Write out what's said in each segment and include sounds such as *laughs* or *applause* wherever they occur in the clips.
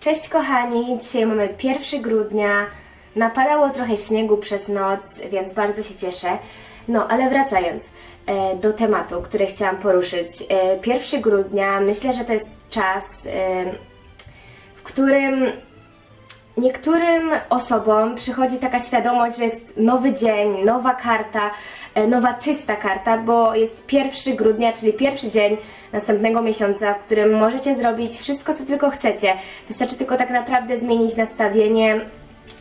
Cześć kochani, dzisiaj mamy 1 grudnia. Napadało trochę śniegu przez noc, więc bardzo się cieszę. No, ale wracając e, do tematu, który chciałam poruszyć. E, 1 grudnia myślę, że to jest czas, e, w którym niektórym osobom przychodzi taka świadomość, że jest nowy dzień, nowa karta, e, nowa czysta karta, bo jest 1 grudnia, czyli pierwszy dzień następnego miesiąca, w którym możecie zrobić wszystko, co tylko chcecie. Wystarczy tylko tak naprawdę zmienić nastawienie,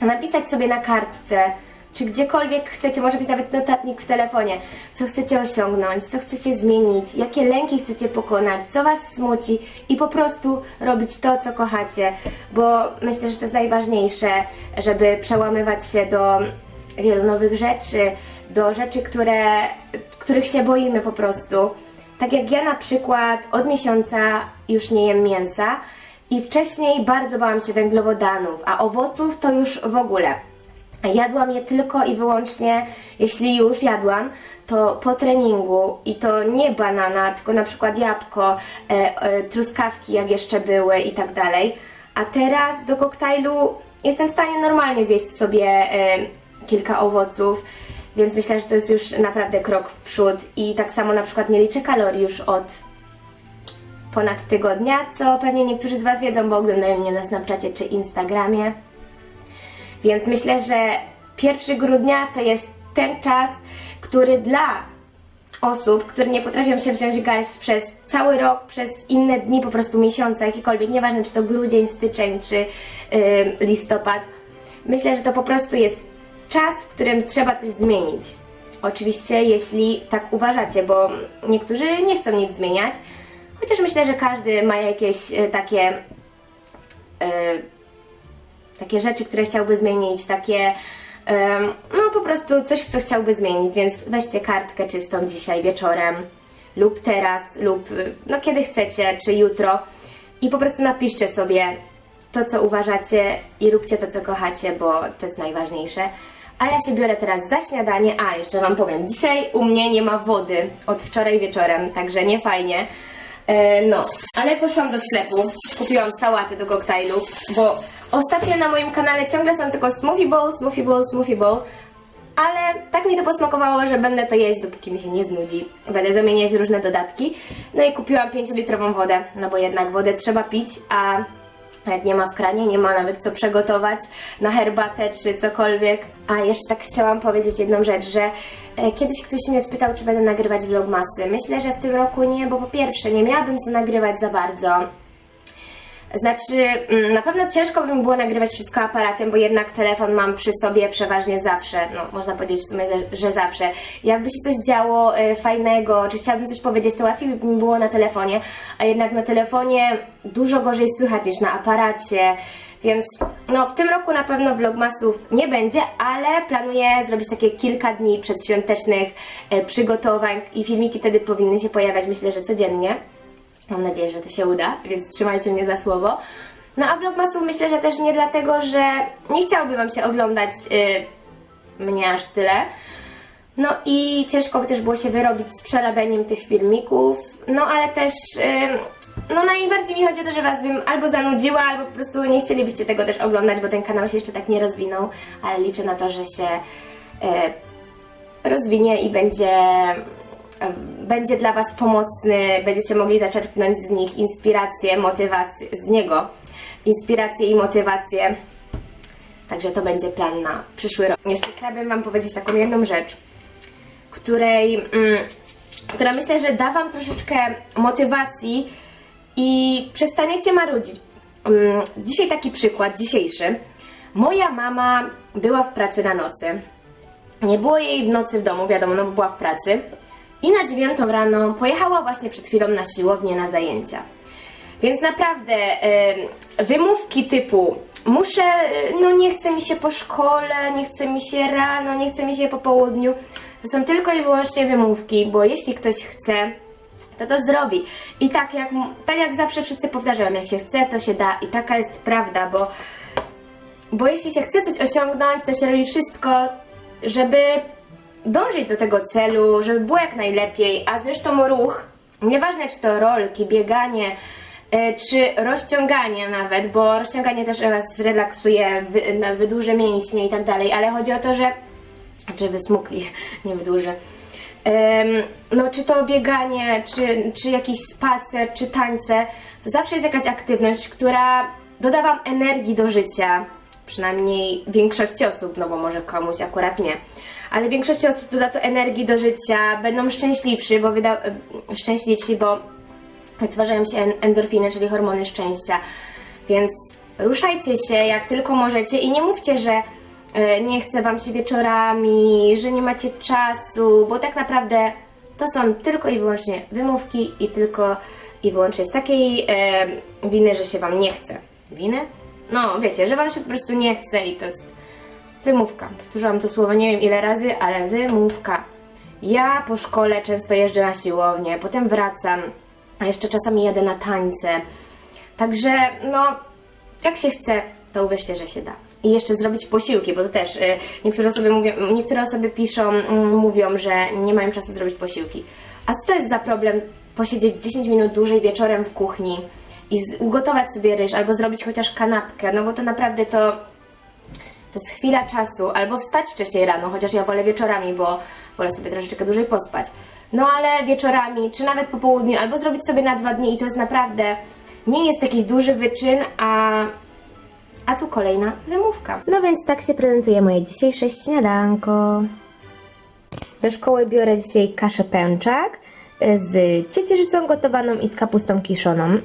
napisać sobie na kartce, czy gdziekolwiek chcecie, może być nawet notatnik w telefonie, co chcecie osiągnąć, co chcecie zmienić, jakie lęki chcecie pokonać, co Was smuci i po prostu robić to, co kochacie, bo myślę, że to jest najważniejsze, żeby przełamywać się do wielu nowych rzeczy, do rzeczy, które, których się boimy po prostu. Tak jak ja na przykład od miesiąca już nie jem mięsa i wcześniej bardzo bałam się węglowodanów, a owoców to już w ogóle. Jadłam je tylko i wyłącznie, jeśli już jadłam, to po treningu i to nie banana, tylko na przykład jabłko, e, e, truskawki jak jeszcze były i tak dalej. A teraz do koktajlu jestem w stanie normalnie zjeść sobie e, kilka owoców, więc myślę, że to jest już naprawdę krok w przód i tak samo na przykład nie liczę kalorii już od ponad tygodnia, co pewnie niektórzy z Was wiedzą, bo oglądają mnie na Snapchacie czy Instagramie. Więc myślę, że 1 grudnia to jest ten czas, który dla osób, które nie potrafią się wziąć garść przez cały rok, przez inne dni, po prostu miesiące, jakiekolwiek, nieważne czy to grudzień, styczeń czy yy, listopad, myślę, że to po prostu jest czas, w którym trzeba coś zmienić. Oczywiście, jeśli tak uważacie, bo niektórzy nie chcą nic zmieniać, chociaż myślę, że każdy ma jakieś y, takie. y, takie rzeczy, które chciałby zmienić, takie no po prostu coś, co chciałby zmienić, więc weźcie kartkę czystą dzisiaj wieczorem lub teraz, lub y, no kiedy chcecie, czy jutro i po prostu napiszcie sobie to, co uważacie i róbcie to, co kochacie, bo to jest najważniejsze. A ja się biorę teraz za śniadanie. A, jeszcze Wam powiem, dzisiaj u mnie nie ma wody od wczoraj wieczorem, także nie fajnie. E, no, ale poszłam do sklepu, kupiłam sałaty do koktajlu, bo ostatnio na moim kanale ciągle są tylko smoothie bowl, smoothie bowl, smoothie bowl, ale tak mi to posmakowało, że będę to jeść, dopóki mi się nie znudzi. Będę zamieniać różne dodatki. No i kupiłam 5-litrową wodę, no bo jednak wodę trzeba pić, a jak nie ma w kranie, nie ma nawet co przygotować na herbatę czy cokolwiek. A jeszcze tak chciałam powiedzieć jedną rzecz, że e, kiedyś ktoś mnie spytał, czy będę nagrywać vlogmasy. Myślę, że w tym roku nie, bo po pierwsze nie miałabym co nagrywać za bardzo. Znaczy, mm, na pewno ciężko by mi było nagrywać wszystko aparatem, bo jednak telefon mam przy sobie przeważnie zawsze. No, można powiedzieć w sumie, że- zawsze. Jakby się coś działo e, fajnego, czy chciałabym coś powiedzieć, to łatwiej by mi było na telefonie, a jednak na telefonie dużo gorzej słychać niż na aparacie. Więc no, w tym roku na pewno vlogmasów nie będzie, ale planuję zrobić takie kilka dni przedświątecznych e, przygotowań i filmiki wtedy powinny się pojawiać, myślę, że codziennie. Mam nadzieję, że to się uda, więc trzymajcie mnie za słowo. No a vlogmasów myślę, że też nie dlatego, że nie chciałoby Wam się oglądać y, mnie aż tyle. No i ciężko by też było się wyrobić z przerabianiem tych filmików. No ale też, y, no najbardziej mi chodzi o to, że Was bym albo zanudziła, albo po prostu nie chcielibyście tego też oglądać, bo ten kanał się jeszcze tak nie rozwinął, ale liczę na to, że się y, rozwinie i będzie będzie dla Was pomocny, będziecie mogli zaczerpnąć z nich inspirację, motywację, z niego inspirację i motywację. Także to będzie plan na przyszły rok. Jeszcze chciałabym Wam powiedzieć taką jedną rzecz, której, mm, która myślę, że da Wam troszeczkę motywacji i przestaniecie marudzić. Mm, dzisiaj taki przykład, dzisiejszy. Moja mama była w pracy na nocy. Nie było jej w nocy w domu, wiadomo, no bo była w pracy. I na dziewiątą rano pojechała właśnie przed chwilą na siłownię na zajęcia. Więc naprawdę e, wymówki typu muszę, e, no nie chce mi się po szkole, nie chce mi się rano, nie chce mi się po południu. To są tylko i wyłącznie wymówki, bo jeśli ktoś chce, to to zrobi. I tak jak, tak jak zawsze wszyscy powtarzają, jak się chce, to się da. I taka jest prawda, bo bo jeśli się chce coś osiągnąć, to się robi wszystko, żeby dążyć do tego celu, żeby było jak najlepiej, a zresztą ruch, nieważne czy to rolki, bieganie, e, czy rozciąganie nawet, bo rozciąganie też was na- wydłuży mięśnie i tak dalej, ale chodzi o to, że czy wysmukli, *laughs* nie wydłuży. No, czy to bieganie, czy, czy jakiś spacer, czy tańce, to zawsze jest jakaś aktywność, która doda Wam energii do życia. Przynajmniej większości osób, no bo może komuś akurat nie. Ale większości osób doda to energii do życia, będą szczęśliwsi, bo, wyda- em, szczęśliwsi, bo wytwarzają się en- endorfiny, czyli hormony szczęścia. Więc ruszajcie się jak tylko możecie i nie mówcie, że e, nie chce wam się wieczorami, że nie macie czasu, bo tak naprawdę to są tylko i wyłącznie wymówki i tylko i wyłącznie z takiej e, winy, że się wam nie chce. Winy? No, wiecie, że wam się po prostu nie chce i to jest wymówka. Powtórzyłam to słowo nie wiem ile razy, ale wymówka. Ja po szkole często jeżdżę na siłownię, potem wracam, a jeszcze czasami jadę na tańce. Także, no, jak się chce, to uwierzcie, że się da. I jeszcze zrobić posiłki, bo to też y, niektóre osoby mówią, niektóre osoby piszą, mm, mówią, że nie mają czasu zrobić posiłki. A co to jest za problem posiedzieć 10 minut dłużej wieczorem w kuchni i ugotować sobie ryż albo zrobić chociaż kanapkę, no bo to naprawdę to to jest chwila czasu, albo wstać wcześniej rano, chociaż ja wolę wieczorami, bo wolę sobie troszeczkę dłużej pospać. No ale wieczorami, czy nawet po południu, albo zrobić sobie na dwa dni i to jest naprawdę, nie jest jakiś duży wyczyn, a, a tu kolejna wymówka. No więc tak się prezentuje moje dzisiejsze śniadanko. Do szkoły biorę dzisiaj kaszę pęczak z ciecierzycą gotowaną i z kapustą kiszoną.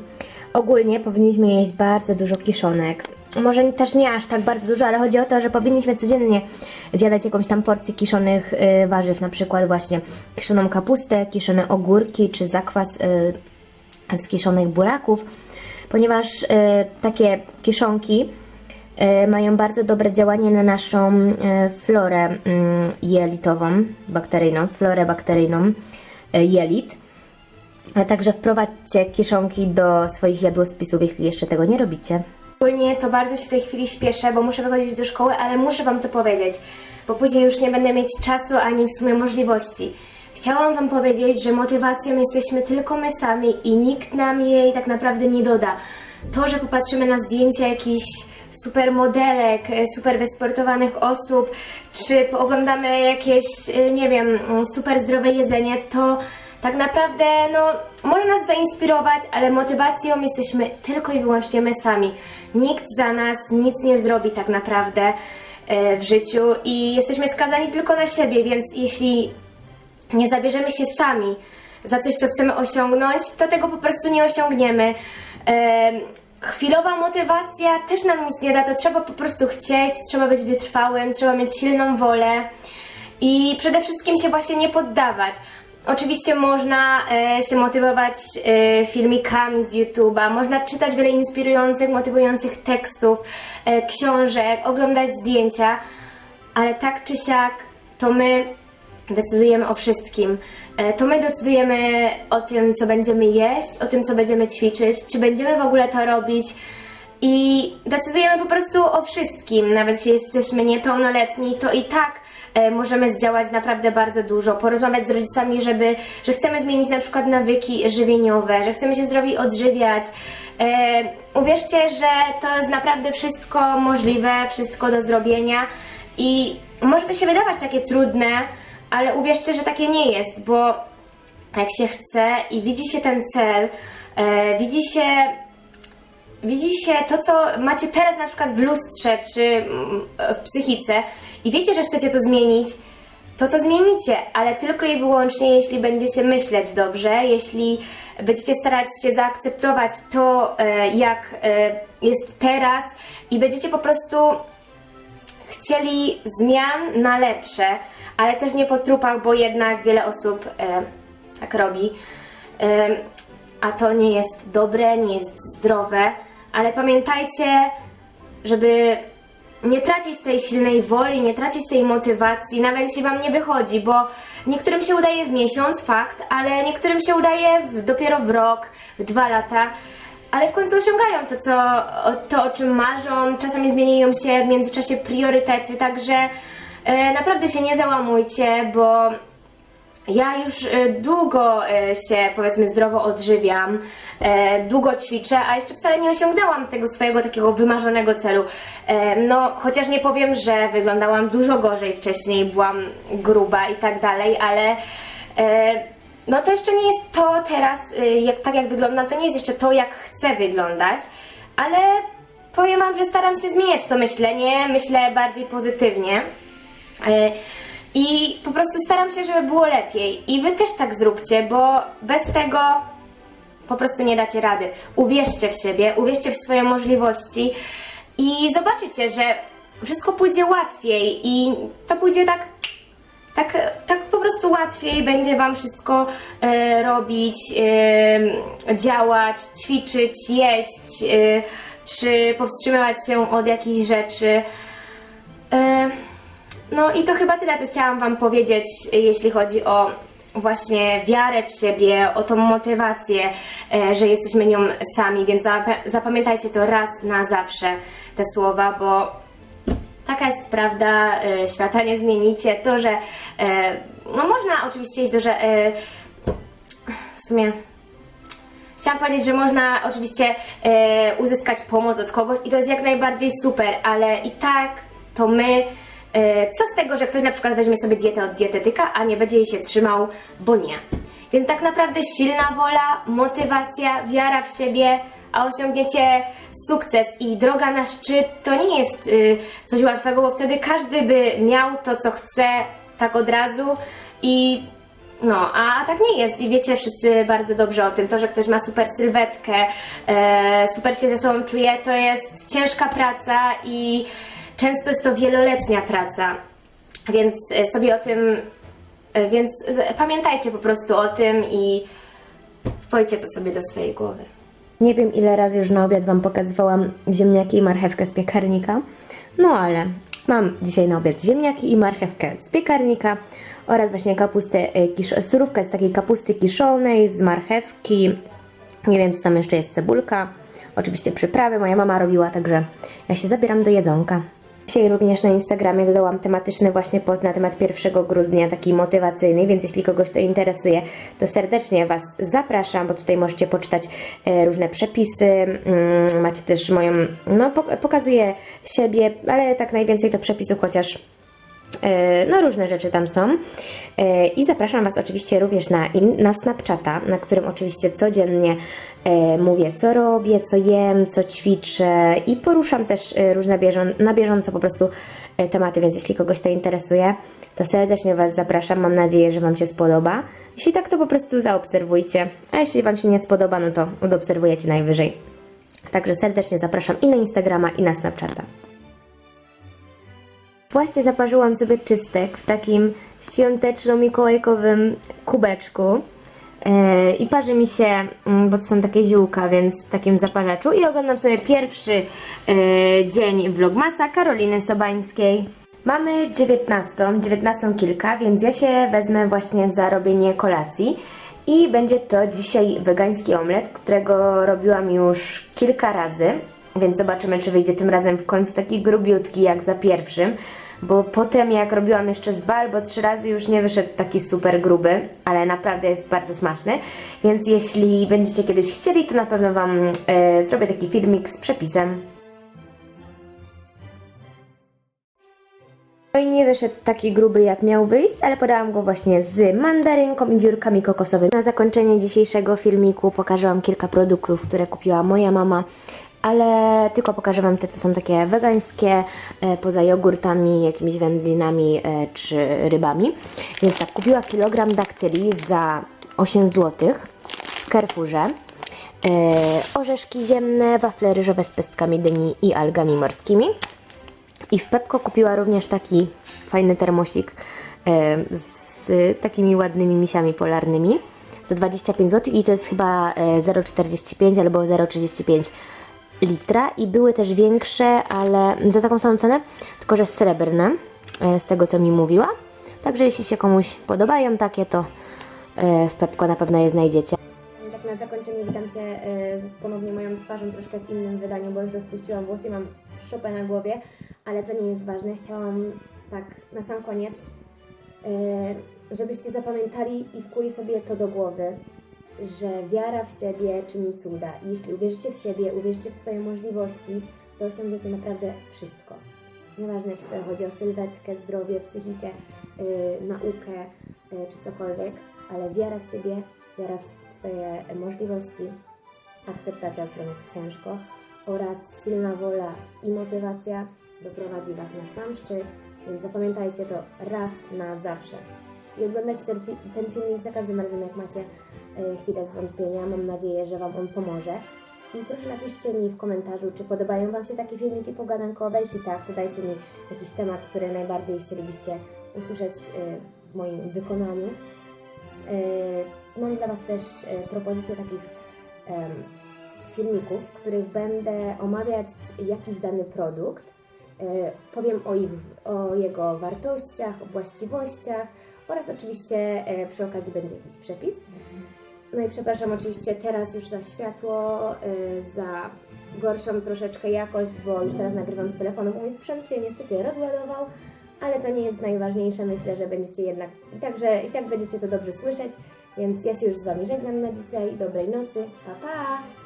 Ogólnie powinniśmy jeść bardzo dużo kiszonek. Może też nie aż tak bardzo dużo, ale chodzi o to, że powinniśmy codziennie zjadać jakąś tam porcję kiszonych y, warzyw, na przykład właśnie kiszoną kapustę, kiszone ogórki czy zakwas y, z kiszonych buraków, ponieważ y, takie kiszonki e, mają bardzo dobre działanie na naszą e, florę mm, jelitową, bakteryjną, florę bakteryjną e, jelit. A także wprowadźcie kiszonki do swoich jadłospisów, jeśli jeszcze tego nie robicie. Ogólnie to bardzo się w tej chwili śpieszę, bo muszę wychodzić do szkoły, ale muszę Wam to powiedzieć, bo później już nie będę mieć czasu ani w sumie możliwości. Chciałam Wam powiedzieć, że motywacją jesteśmy tylko my sami i nikt nam jej tak naprawdę nie doda. To, że popatrzymy na zdjęcia jakichś super modelek, e, super wysportowanych osób, czy oglądamy jakieś, e, nie wiem, mm, super zdrowe jedzenie, to tak naprawdę, no, może nas zainspirować, ale motywacją jesteśmy tylko i wyłącznie my sami. Nikt za nas nic nie zrobi tak naprawdę e, w życiu i jesteśmy skazani tylko na siebie, więc jeśli nie zabierzemy się sami za coś, co chcemy osiągnąć, to tego po prostu nie osiągniemy. Em, chwilowa motywacja też nam nic nie da, to trzeba po prostu chcieć, trzeba być wytrwałym, trzeba mieć silną wolę i przede wszystkim się właśnie nie poddawać. Oczywiście można e, się motywować e, filmikami z YouTube'a, można czytać wiele inspirujących, motywujących tekstów, e, książek, oglądać zdjęcia, ale tak czy siak to my decydujemy o wszystkim. E, To my decydujemy o tym, co będziemy jeść, o tym, co będziemy ćwiczyć, czy będziemy w ogóle to robić. I decydujemy po prostu o wszystkim. Nawet jeśli jesteśmy niepełnoletni, to i tak możemy zdziałać naprawdę bardzo dużo. Porozmawiać z rodzicami, żeby, że chcemy zmienić na przykład nawyki żywieniowe, że chcemy się zdrowiej odżywiać. E, uwierzcie, że to jest naprawdę wszystko możliwe, wszystko do zrobienia. I może to się wydawać takie trudne, ale uwierzcie, że takie nie jest, bo jak się chce i widzi się ten cel, e, widzi się widzi się to, co macie teraz na przykład w lustrze czy mm, w psychice i wiecie, że chcecie to zmienić, to to zmienicie, ale tylko i wyłącznie jeśli będziecie myśleć dobrze, jeśli będziecie starać się zaakceptować to, e, jak e, jest teraz i będziecie po prostu chcieli zmian na lepsze, ale też nie po trupach, bo jednak wiele osób e, tak robi. A to nie jest dobre, nie jest zdrowe, ale pamiętajcie, żeby nie tracić tej silnej woli, nie tracić tej motywacji, nawet jeśli Wam nie wychodzi, bo niektórym się udaje w miesiąc, fakt, ale niektórym się udaje w, dopiero w rok, w dwa lata, ale w końcu osiągają to, co, to, o czym marzą, czasami zmieniają się w międzyczasie priorytety, także e, naprawdę się nie załamujcie, bo Ja już e, długo e, się, powiedzmy, zdrowo odżywiam, e, długo ćwiczę, a jeszcze wcale nie osiągnęłam tego swojego takiego wymarzonego celu. No, chociaż nie powiem, że wyglądałam dużo gorzej wcześniej, byłam gruba i tak dalej, ale no to jeszcze nie jest to teraz, jak, tak jak wyglądam, to nie jest jeszcze to, jak chcę wyglądać, ale powiem Wam, że staram się zmieniać to myślenie, myślę bardziej pozytywnie. I po prostu staram się, żeby było lepiej. I wy też tak zróbcie, bo bez tego po prostu nie dacie rady. Uwierzcie w siebie, uwierzcie w swoje możliwości i zobaczycie, że wszystko pójdzie łatwiej i to pójdzie tak tak, tak po prostu łatwiej będzie Wam wszystko e, robić, e, działać, ćwiczyć, jeść, e, czy powstrzymywać się od jakichś rzeczy. E, no i to chyba tyle, co chciałam Wam powiedzieć, jeśli chodzi o właśnie wiarę w siebie, o tą motywację, e, że jesteśmy nią sami, więc zap- zapamiętajcie to raz na zawsze, te słowa, bo Taka jest prawda, e, świata nie zmienicie. To, że e, no można oczywiście iść do, że w sumie chciałam powiedzieć, że można oczywiście uzyskać pomoc od kogoś i to jest jak najbardziej super, ale i tak to my co z tego, że ktoś na przykład weźmie sobie dietę od dietetyka, a nie będzie jej się trzymał, bo nie. Więc tak naprawdę silna wola, motywacja, wiara w siebie, a osiągniecie sukces i droga na szczyt to nie jest y, coś łatwego, bo wtedy każdy by miał to, co chce, tak od razu i no, a, a tak nie jest i wiecie wszyscy bardzo dobrze o tym. To, że ktoś ma super sylwetkę, e, super się ze sobą czuje, to jest ciężka praca i często jest to wieloletnia praca. Więc e, sobie o tym, e, więc z- pamiętajcie po prostu o tym i wpojdźcie to sobie do swojej głowy. Nie wiem ile razy już na obiad Wam pokazywałam ziemniaki i marchewkę z piekarnika. No ale mam dzisiaj na obiad ziemniaki i marchewkę z piekarnika oraz właśnie kapustę, kisz, surówkę z takiej kapusty kiszonej, z marchewki. Nie wiem co tam jeszcze jest, cebulka. Oczywiście przyprawy moja mama robiła, także ja się zabieram do jedzonka. Dzisiaj również na Instagramie dodałam tematyczny właśnie post na temat 1 grudnia, taki motywacyjny, więc jeśli kogoś to interesuje, to serdecznie Was zapraszam, bo tutaj możecie poczytać e, różne przepisy, mm, macie też moją, no pok- pokazuję siebie, ale tak najwięcej to przepisów, chociaż E, no różne rzeczy tam są. E, I zapraszam Was oczywiście również na, na Snapchata, na którym oczywiście codziennie mówię, co robię, co jem, co ćwiczę i poruszam też e, różne bieżą, na bieżąco po prostu e, tematy, więc jeśli kogoś to interesuje, to serdecznie Was zapraszam. Mam nadzieję, że Wam się spodoba. Jeśli tak, to po prostu zaobserwujcie, a jeśli Wam się nie spodoba, no to odobserwujecie najwyżej. Także serdecznie zapraszam i na Instagrama, i na Snapchata. Właśnie zaparzyłam sobie czystek w takim świąteczno-mikołajkowym kubeczku. Yy, I parzy mi się, mm, bo to są takie ziółka, więc w takim zaparzaczu. I oglądam sobie pierwszy yy, dzień vlogmasa Karoliny Sobańskiej. Mamy 19, 19 kilka, więc ja się wezmę właśnie za robienie kolacji. I będzie to dzisiaj wegański omlet, którego robiłam już kilka razy. Więc zobaczymy, czy wyjdzie tym razem w końcu taki grubiutki jak za pierwszym. Bo potem, jak robiłam jeszcze z dwa albo trzy razy, już nie wyszedł taki super gruby, ale naprawdę jest bardzo smaczny. Więc jeśli będziecie kiedyś chcieli, to na pewno Wam e, zrobię taki filmik z przepisem. No i nie wyszedł taki gruby jak miał wyjść, ale podałam go właśnie z mandarynką i wiórkami kokosowymi. Na zakończenie dzisiejszego filmiku pokażę Wam kilka produktów, które kupiła moja mama, ale tylko pokażę Wam te, co są takie wegańskie, e, poza jogurtami, jakimiś wędlinami e, czy rybami. Więc tak, kupiła kilogram daktyli za 8 zł w Carrefourze. E, orzeszki ziemne, wafle ryżowe z pestkami dyni i algami morskimi. I w Pepko kupiła również taki fajny termosik z takimi ładnymi misiami polarnymi za 25 zł i to jest chyba e, 0,45 albo 0,35 litra i były też większe, ale za taką samą cenę, tylko że srebrne, e, z tego co mi mówiła. Także jeśli się komuś podobają takie, to e, w Pepko na pewno je znajdziecie. Tak na zakończenie witam się e, ponownie moją twarzą troszkę w innym wydaniu, bo już rozpuściłam włosy, mam szopę na głowie, ale to nie jest ważne. Chciałam tak na sam koniec żebyście zapamiętali i wkuli sobie to do głowy, że wiara w siebie czyni cuda. Jeśli uwierzycie w siebie, uwierzycie w swoje możliwości, to osiągniecie naprawdę wszystko. Nieważne, czy to chodzi o sylwetkę, zdrowie, psychikę, yy, naukę, yy, czy cokolwiek, ale wiara w siebie, wiara w swoje możliwości, akceptacja, którą jest ciężko oraz silna wola i motywacja doprowadzi Was na sam szczyt, więc zapamiętajcie to raz na zawsze. I oglądajcie ten, ten filmik za każdym razem, jak macie e, chwilę zwątpienia. Mam nadzieję, że Wam on pomoże. I proszę napiszcie mi w komentarzu, czy podobają Wam się takie filmiki pogadankowe. Jeśli tak, to dajcie mi jakiś temat, który najbardziej chcielibyście usłyszeć e, w moim wykonaniu. E, Mam dla Was też propozycje takich filmików, w których będę omawiać jakiś dany produkt. Powiem o, ich, o jego wartościach, o właściwościach oraz oczywiście e, przy okazji będzie jakiś przepis. No i przepraszam oczywiście teraz już za światło, e, za gorszą troszeczkę jakość, bo już teraz nagrywam z telefonu, bo mój sprzęt się niestety rozładował, ale to nie jest najważniejsze. Myślę, że będziecie jednak i także i tak będziecie to dobrze słyszeć. Więc ja się już z Wami żegnam na dzisiaj. Dobrej nocy. Pa pa!